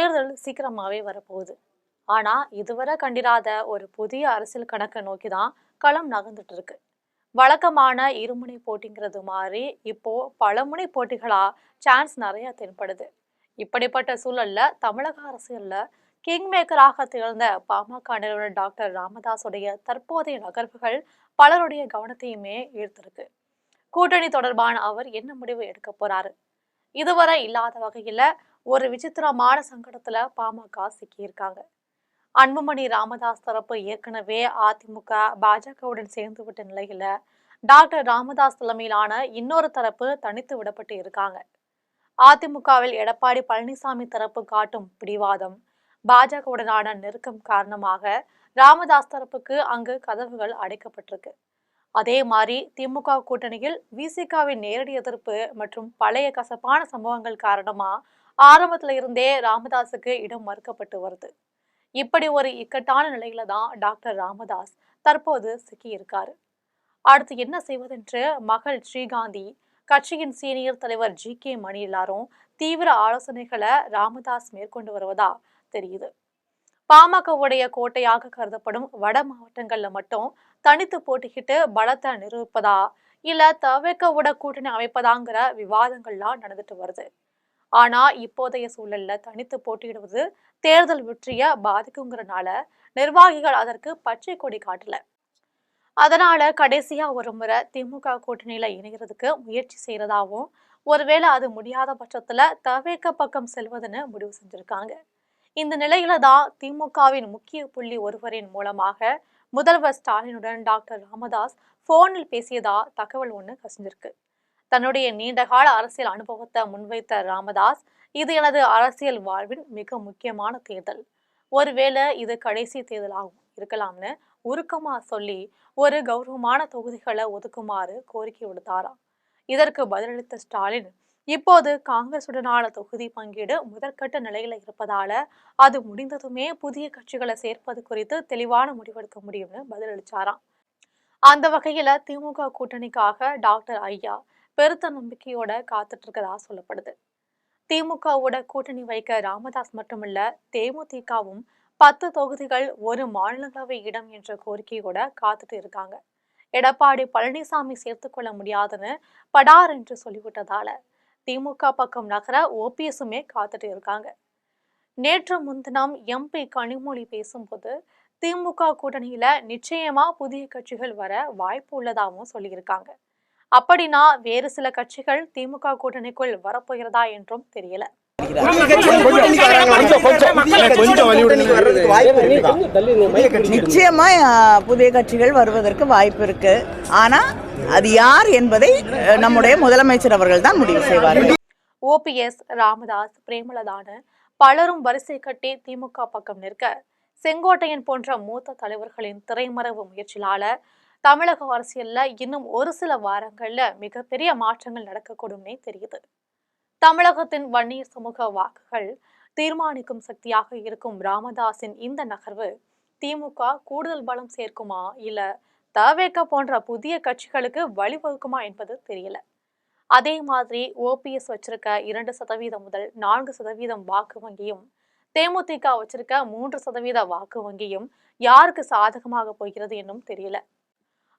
தேர்தல் சீக்கிரமாகவே வரப்போகுது. ஆனால் இதுவரை கண்டிராத ஒரு புதிய அரசியல் கணக்கை நோக்கி தான் களம் நகர்ந்துட்டு இருக்கு வழக்கமான இருமுனை போட்டிங்கிறது மாதிரி இப்போ பலமுனை போட்டிகளா சான்ஸ் நிறைய தென்படுது. இப்படிப்பட்ட சூழல்ல தமிழக அரசியல்ல கிங் மேக்கராக திகழ்ந்த பாமக நிறுவனர் டாக்டர் ராமதாஸுடைய தற்போதைய நகர்வுகள் பலருடைய கவனத்தையுமே ஈர்த்திருக்கு. கூட்டணி தொடர்பான அவர் என்ன முடிவு எடுக்க போறாரு? இதுவரை இல்லாத வகையில ஒரு விசித்திரமான சங்கடத்துல பாமக சிக்கியிருக்காங்க. அன்புமணி ராமதாஸ் தரப்பு ஏற்கனவே அதிமுக பாஜகவுடன் சேர்ந்து விட்ட நிலையில டாக்டர் ராமதாஸ் தலைமையிலான இன்னொரு தரப்பு தனித்து விடப்பட்டு இருக்காங்க. அதிமுகவில் எடப்பாடி பழனிசாமி தரப்பு காட்டும் பிடிவாதம் பாஜகவுடனான நெருக்கம் காரணமாக ராமதாஸ் தரப்புக்கு அங்கு கதவுகள் அடைக்கப்பட்டிருக்கு. அதே மாதிரி திமுக கூட்டணியில் விசிகாவின் நேரடி எதிர்ப்பு மற்றும் பழைய கசப்பான சம்பவங்கள் காரணமா ஆரம்பத்துல இருந்தே ராமதாஸுக்கு இடம் மறுக்கப்பட்டு வருது. இப்படி ஒரு இக்கட்டான நிலையில தான் டாக்டர் ராமதாஸ் தற்போது சிக்கியிருக்காரு. அடுத்து என்ன செய்வதென்று மகள் ஸ்ரீகாந்தி கட்சியின் சீனியர் தலைவர் ஜி கே மணி எல்லாரும் தீவிர ஆலோசனைகளை ராமதாஸ் மேற்கொண்டு வருவதா தெரியுது. பாமகவுடைய கோட்டையாக கருதப்படும் வட மாவட்டங்கள்ல மட்டும் தனித்து போட்டிக்கிட்டு பலத்தை நிரூபிப்பதா இல்ல தவிர்க்கவுட கூட்டணி அமைப்பதாங்கிற விவாதங்கள்லாம் நடந்துட்டு வருது. ஆனா இப்போதைய சூழல்ல தனித்து போட்டியிடுவது தேர்தல் வெற்றிய பாதிக்குங்கிறனால நிர்வாகிகள் அதற்கு பச்சை கொடி காட்டல. அதனால கடைசியா ஒரு முறை திமுக கூட்டணியில இணைகிறதுக்கு முயற்சி செய்யறதாவும் ஒருவேளை அது முடியாத பட்சத்துல தவேக்க பக்கம் செல்வதுன்னு முடிவு செஞ்சிருக்காங்க. இந்த நிலையில தான் திமுகவின் முக்கிய புள்ளி ஒருவரின் மூலமாக முதல்வர் ஸ்டாலினுடன் டாக்டர் ராமதாஸ் போனில் பேசியதா தகவல் ஒன்று கசிஞ்சிருக்கு. தன்னுடைய நீண்டகால அரசியல் அனுபவத்தை முன்வைத்த ராமதாஸ் இது எனது அரசியல் வாழ்வின் மிக முக்கியமான தேர்தல். ஒருவேளை இது கடைசி தேர்தலாகவும் இருக்கலாம்னு உருக்கமா சொல்லி ஒரு கௌரவமான தொகுதிகளை ஒதுக்குமாறு கோரிக்கை விடுத்தாராம் இதற்கு பதிலளித்த ஸ்டாலின் இப்போது காங்கிரசுடனான தொகுதி பங்கீடு முதற்கட்ட நிலையில இருப்பதால அது முடிந்ததுமே புதிய கட்சிகளை சேர்ப்பது குறித்து தெளிவான முடிவெடுக்க முடியும்னு பதிலளிச்சாராம். அந்த வகையில திமுக கூட்டணிக்காக டாக்டர் ஐயா பெருத்த நம்பிக்கையோட காத்துட்டு இருக்கதா சொல்லப்படுது. திமுகவோட கூட்டணி வைக்க ராமதாஸ் மட்டுமல்ல தேமுதிகவும் பத்து தொகுதிகள் ஒரு மாநிலங்களவை இடம் என்ற கோரிக்கையோட காத்துட்டு இருக்காங்க. எடப்பாடி பழனிசாமி சேர்த்துக்கொள்ள முடியாதுன்னு படார் என்று சொல்லிவிட்டதால திமுக பக்கம் நகர ஓபிஎஸுமே காத்துட்டு இருக்காங்க. நேற்று முன்தினம் எம்பி கனிமொழி பேசும்போது திமுக கூட்டணியில நிச்சயமா புதிய கட்சிகள் வர வாய்ப்பு உள்ளதாகவும் சொல்லியிருக்காங்க. அப்படின்னா வேறு சில கட்சிகள் திமுக கூட்டணிக்குள் வரப்போகிறதா என்றும் தெரியல? நிச்சயமா புதிய கட்சிகள் வருவதற்கு வாய்ப்பு இருக்கு ஆனா அது யார் என்பதை நம்முடைய முதலமைச்சர் அவர்கள் தான் முடிவு செய்வார்கள் ஓபிஎஸ் ராமதாஸ் பிரேமலதான பலரும் வரிசை கட்டி திமுக பக்கம் நிற்க செங்கோட்டையன் போன்ற மூத்த தலைவர்களின் திரைமறைவு முயற்சியால தமிழக அரசியல்ல இன்னும் ஒரு சில வாரங்கள்ல மிகப்பெரிய மாற்றங்கள் நடக்கக்கூடும்னே தெரியுது. தமிழகத்தின் வன்னியர் சமூக வாக்குகள் தீர்மானிக்கும் சக்தியாக இருக்கும் ராமதாஸின் இந்த நகர்வு திமுக கூடுதல் பலம் சேர்க்குமா இல்ல தவேக போன்ற புதிய கட்சிகளுக்கு வழிவகுக்குமா என்பது தெரியல. அதே மாதிரி ஓபிஎஸ் வச்சிருக்க இரண்டு சதவீதம் முதல் நான்கு சதவீதம் வாக்கு வங்கியும் தேமுதிக வச்சிருக்க மூன்று சதவீத வாக்கு வங்கியும் யாருக்கு சாதகமாக போகிறது என்னும் தெரியல.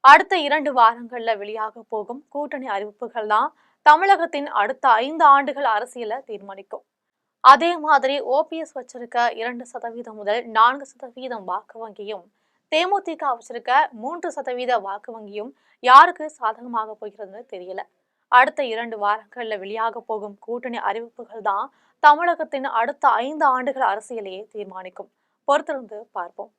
அடுத்த இரண்டு வாரங்களில் வெளியாக போகும் கூட்டணி அறிவிப்புகள் தான் தமிழகத்தின் அடுத்த ஐந்து ஆண்டுகள் அரசியலை தீர்மானிக்கும். அதே மாதிரி ஓபிஎஸ் வச்சிருக்க இரண்டு சதவீதம் முதல் நான்கு சதவீதம் வாக்கு வங்கியும் தேமுதிக வச்சிருக்க மூன்று சதவீத வாக்கு வங்கியும் யாருக்கு சாதகமாக போகிறதுன்னு தெரியல. அடுத்த இரண்டு வாரங்களில் வெளியாக போகும் கூட்டணி அறிவிப்புகள் தான் தமிழகத்தின் அடுத்த ஐந்து ஆண்டுகள் அரசியலையே தீர்மானிக்கும். பொறுத்திருந்து பார்ப்போம்.